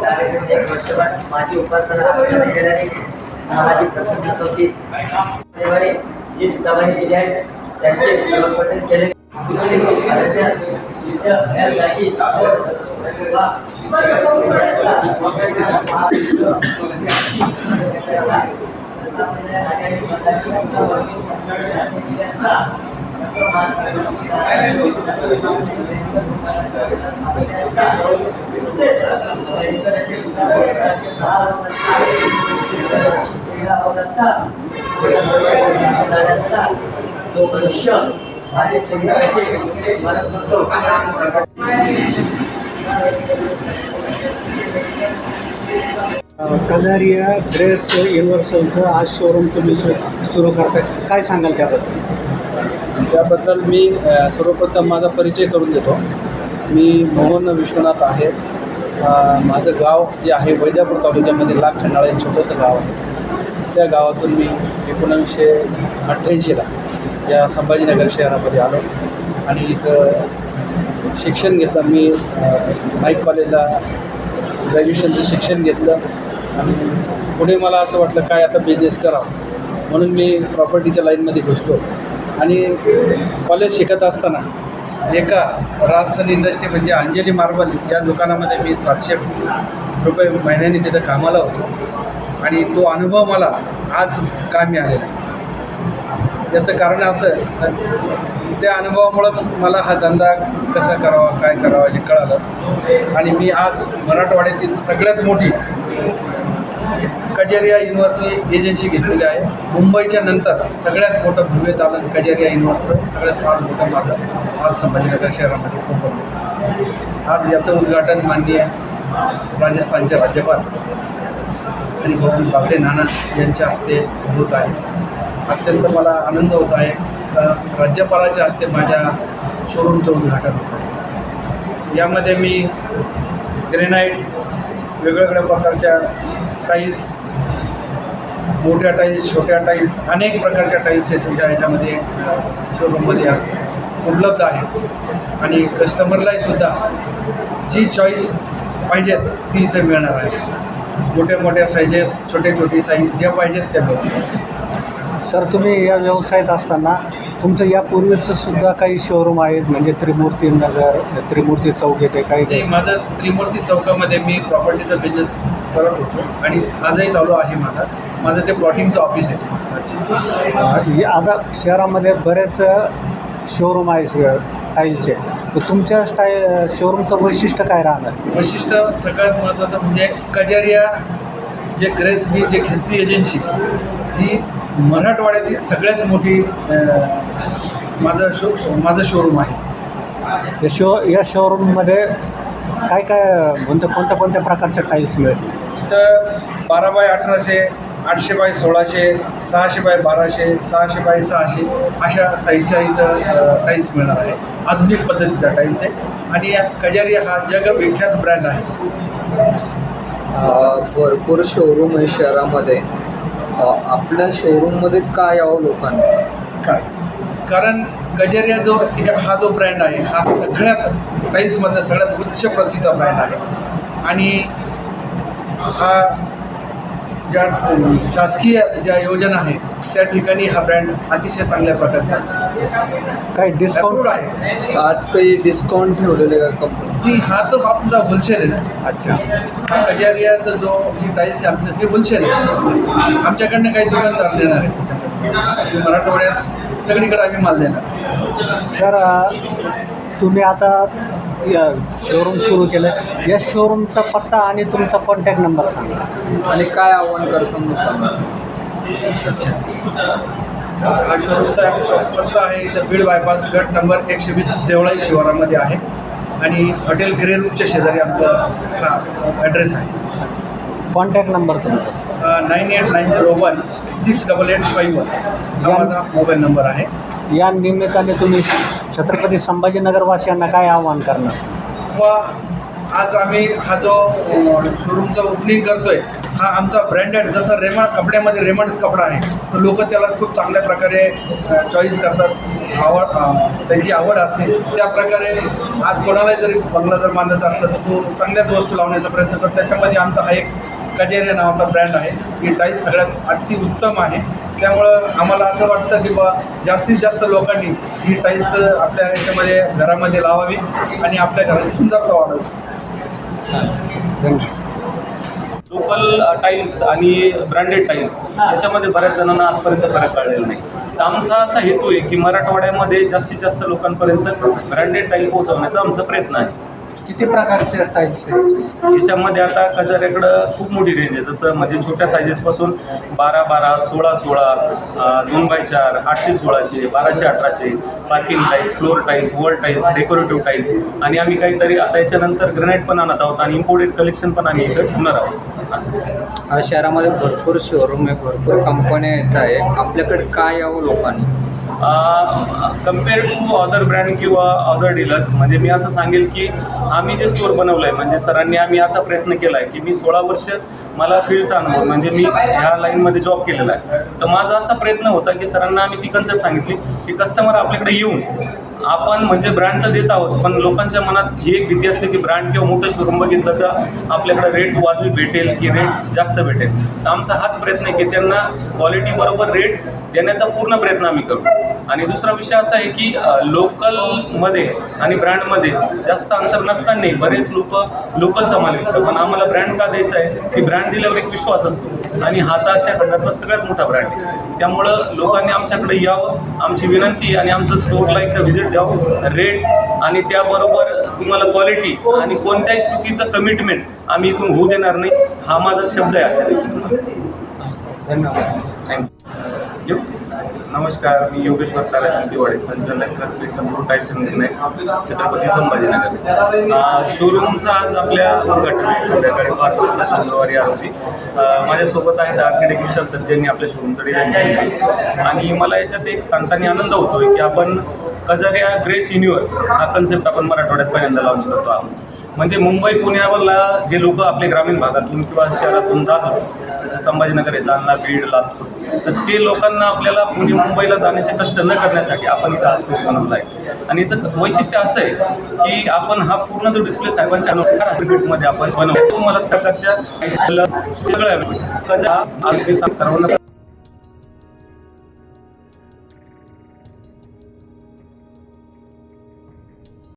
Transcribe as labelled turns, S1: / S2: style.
S1: एक
S2: वर्षभर माझी उपासना केल्याने माझी प्रसन्नता होती देवाने जी सुधारणी दिली आहे त्यांचे समर्पण केले Thank you. जो मनुष्य स्मरण करतो
S1: कजारिया ड्रेस युनिव्हर्सलचं आज शोरूम तुम्ही सुरू करताय. काय सांगाल त्याबद्दल?
S3: त्याबद्दल मी सर्वप्रथम माझा परिचय करून देतो. मी मोहन विश्वनाथ आहे. माझं गाव जे आहे वैजापूर तालुक्यामध्ये लाख खंडाळा एक छोटंसं गाव आहे. त्या गावातून मी एकोणावीसशे अठ्ठ्याऐंशीला या संभाजीनगर शहरामध्ये आलो आणि इथं शिक्षण घेतलं. मी माईक नाईक कॉलेजला ग्रॅज्युएशनचं शिक्षण घेतलं आणि पुढे मला असं वाटलं काय आता बिझनेस करावं? म्हणून मी प्रॉपर्टीच्या लाईनमध्ये घुसलो. आणि कॉलेज शिकत असताना एका राजसन इंडस्ट्री म्हणजे अंजली मार्बल या दुकानामध्ये मी सातशे रुपये महिन्याने तिथं कामाला होतो. आणि तो अनुभव मला आज कामी आलेला आहे. याचं कारण असं तर त्या अनुभवामुळं मला हा धंदा कसा करावा काय करावा हे कळालं. आणि मी आज मराठवाड्यातील सगळ्यात मोठी कजेरिया युनिव्हर्सिटी एजन्सी घेतलेली आहे. मुंबईच्या नंतर सगळ्यात मोठं भव्य दालन कजेरिया युनिव्हर्सिटी सगळ्यात फार मोठं माझं आज संभाजीनगर शहरामध्ये खूप आज याचं उद्घाटन माननीय राजस्थानचे राज्यपाल आणि बबन बागडे नाना यांच्या हस्ते होत आहे. अत्यंत मला आनंद होत आहे का राज्यपालाच्या हस्ते माझ्या शोरूमचं उद्घाटन होत आहे. यामध्ये मी ग्रेनाईट वेगवेगळ्या प्रकारच्या टाईल्स मोठ्या टाईल्स छोट्या टाईल्स अनेक प्रकारच्या टाईल्स हे तुमच्या ह्याच्यामध्ये शोरूममध्ये उपलब्ध आहेत. आणि कस्टमरलाही सुद्धा जी चॉईस पाहिजेत ती इथं मिळणार आहे. मोठ्या मोठ्या साईजेस छोटे छोटी साईज ज्या पाहिजेत त्या मिळतील.
S1: सर तुम्ही या व्यवसायात असताना तुमचं यापूर्वीचं सुद्धा काही शोरूम आहेत म्हणजे त्रिमूर्ती नगर त्रिमूर्ती चौक येथे काही?
S3: नाही माझं त्रिमूर्ती चौकामध्ये मी प्रॉपर्टीचा बिझनेस करत होतो. आणि आजही चालू आहे माझा. माझं ते प्लॉटिंगचं ऑफिस आहे.
S1: आता शहरामध्ये बरेच शोरूम आहे टाईलचे तर तुमच्या स्टाईल शोरूमचं वैशिष्ट्य काय राहणार?
S3: वैशिष्ट्य सगळ्यात महत्त्वाचं म्हणजे कजारिया जे ग्रेस मी जे घेतली एजन्सी ही मराठवाड्यातील सगळ्यात मोठी माझं शो माझं शोरूम आहे.
S1: या शो या शोरूममध्ये काय काय कोणत्या कोणत्या कोणत्या प्रकारच्या टाईल्स मिळेल
S3: तर बारा बाय अठराशे आठशे बाय सोळाशे सहाशे बाय बाराशे सहाशे बाय सहाशे अशा साईजच्या इथं टाईल्स मिळणार आहे. आधुनिक पद्धतीचा टाईल्स आहे. आणि या कजारिया हा जगविख्यात ब्रँड आहे.
S4: भरपूर शोरूम आहे शहरामध्ये. आपल्या शोरूममध्ये काय यावं लोकांना?
S3: काय? कारण गजेरिया जो हा जो ब्रँड आहे हा सगळ्यात टाईल्समधला सगळ्यात उच्च प्रतीचा ब्रँड आहे. आणि हा ज्या शासकीय ज्या योजना आहेत त्या ठिकाणी हा ब्रँड अतिशय चांगल्या प्रकारचा
S1: काय डिस्काउंट
S3: आहे.
S4: आज काही डिस्काउंट ठेवलेले का कंपनी
S3: आणि हा तो आपला होलसेल आहे ना?
S1: अच्छा.
S3: हा कजारियाचं जो ही टाईल्स आहे आमचं हे होलसेल आहे. आमच्याकडनं काही दुकानदार देणार आहे. मराठवाड्यात सगळीकडे आम्ही माल देणार.
S1: सर तुम्ही आता शोरूम सुरू केलं. या शोरूमचा पत्ता आणि तुमचा कॉन्टॅक्ट नंबर सांगा.
S4: आणि काय आव्हान
S3: अच्छा. हा शोरूमचा पत्ता आहे इथं बीड बायपास गट नंबर एकशे वीस देवळाई शिवारामध्ये आहे. आणि हॉटेल ग्रेरूटच्या शेजारी आमचा हा ॲड्रेस आहे.
S1: कॉन्टॅक्ट नंबर तुमचा.
S3: Nine eight nine zero one six double eight five one हा माझा मोबाईल नंबर आहे.
S1: या निमित्ताने तुम्ही छत्रपती संभाजीनगरवासियांना काय आवाहन करणार?
S3: व आज आम्ही हा जो शोरूमचा ओपनिंग करतोय हा आमचा ब्रँडेड जसा रेमा कपड्यामध्ये रेमंड्स कपडा आहे तर लोक त्याला खूप चांगल्या प्रकारे चॉईस करतात. आवड त्यांची आवड असते. त्या प्रकारे आज कोणालाही जरी बंगला जर बांधायचा असला तर तो चांगल्याच वस्तू लावण्याचा प्रयत्न करतो. त्याच्यामध्ये आमचा हा एक कजेरिया नावाचा ब्रँड आहे. ही टाईल्स सगळ्यात अति उत्तम आहे. त्यामुळं आम्हाला असं वाटतं की बा जास्तीत जास्त लोकांनी ही टाईल्स आपल्या ह्याच्यामध्ये घरामध्ये लावावी आणि आपल्या घराची सुंदरता वाढवावी
S5: लोकल टाईल्स आणि ब्रँडेड टाईल्स याच्यामध्ये बऱ्याच जणांना आजपर्यंत फरक कळलेला नाही. तर आमचा असा हेतू आहे की मराठवाड्यामध्ये जास्तीत जास्त लोकांपर्यंत ब्रँडेड टाईल पोहोचवण्याचा आमचा प्रयत्न आहे.
S1: किती प्रकारचे टाईप्स आहेत
S5: याच्यामध्ये आता कजाऱ्याकडं खूप मोठी रेंज आहे. जसं म्हणजे छोट्या सायझेसपासून बारा बारा सोळा सोळा दोन बाय चार आठशे सोळाशे बाराशे अठराशे parking tiles floor tiles wall tiles decorative tiles आणि आम्ही काहीतरी आता याच्यानंतर ग्रॅनाईट पण आणत आहोत आणि इम्पोर्टेड कलेक्शन पण आम्ही इथं ठेवणार आहोत. असं.
S4: हा शहरामध्ये भरपूर शोरूम आहे भरपूर कंपन्या येत आहे आपल्याकडे काय यावं लोकांनी?
S5: कंपेअर टू अदर ब्रँड किंवा अदर डीलर्स म्हणजे मी असं सांगेल की आम्ही जे स्टोअर बनवलं आहे म्हणजे सरांनी आम्ही असा प्रयत्न केला आहे की मी सोळा वर्ष मला फील्डचा अनुभव म्हणजे मी ह्या लाईनमध्ये जॉब केलेला आहे. तर माझा असा प्रयत्न होता की सरांना आम्ही ती कन्सेप्ट सांगितली की कस्टमर आपल्याकडे येऊन आपण म्हणजे ब्रँड तर देत आहोत पण लोकांच्या मनात ही एक भीती असते की ब्रँड किंवा मोठं शोरूम बघितलं तर आपल्याकडे रेट वाजवी भेटेल की रेट जास्त भेटेल. तर आमचा हाच प्रयत्न आहे की त्यांना क्वालिटी बरोबर रेट देण्याचा पूर्ण प्रयत्न आम्ही करू. आणि दुसरा विषय असा आहे की लोकलमध्ये आणि ब्रँडमध्ये जास्त अंतर नसतानाही बरेच लोक लोकलचा माल विकतात पण आम्हाला ब्रँड का द्यायचा आहे? की ब्रँड दिल्यावर एक विश्वास असतो. आणि हाता अशा खंडाचा सगळ्यात मोठा ब्रँड आहे. त्यामुळं लोकांनी आमच्याकडे यावं आमची विनंती आणि आमचं स्टोअरला एकदा व्हिजिट द्यावं. रेट आणि त्याबरोबर तुम्हाला क्वालिटी आणि कोणत्याही चुकीचं कमिटमेंट आम्ही इथून होऊ देणार नाही हा माझा शब्द आहे आजच्या दिवशी.
S1: धन्यवाद.
S5: नमस्कार मी योगेश्वर तारा दिवाडे संचालक श्री संपूर्ण टाईल्स निर्णय छत्रपती संभाजीनगर. शोरूमचा आज आपल्या उद्घाटन आहे संध्याकाळी पाच वाजता शुक्रवारी आरोपी माझ्यासोबत आहेत आर्किटेक्ट विशाल सर आपल्या शोरूमचं डिझाईन आणि मला याच्यात एक सांगताना आनंद होतोय की आपण कजारिया ग्रेस युनिवर्स हा कन्सेप्ट आपण मराठवाड्यात पहिल्यांदा लॉन्च करतो आहोत. म्हणजे मुंबई पुण्यावरला जे लोक आपले ग्रामीण भागातून किंवा शहरातून जात होते जसं संभाजीनगर आहे जालना बीड लातूर तर ते लोकांना आपल्याला पुणे मुंबईला जाण्याचे कष्ट न करण्यासाठी आपण इथं हा बनवला आहे आणि याचं वैशिष्ट्य असं आहे की आपण हा पूर्ण जो डिस्प्ले साहेबांच्या मध्ये आपण बनवतो. तुम्हाला सरकारच्या सगळ्या सर्वांना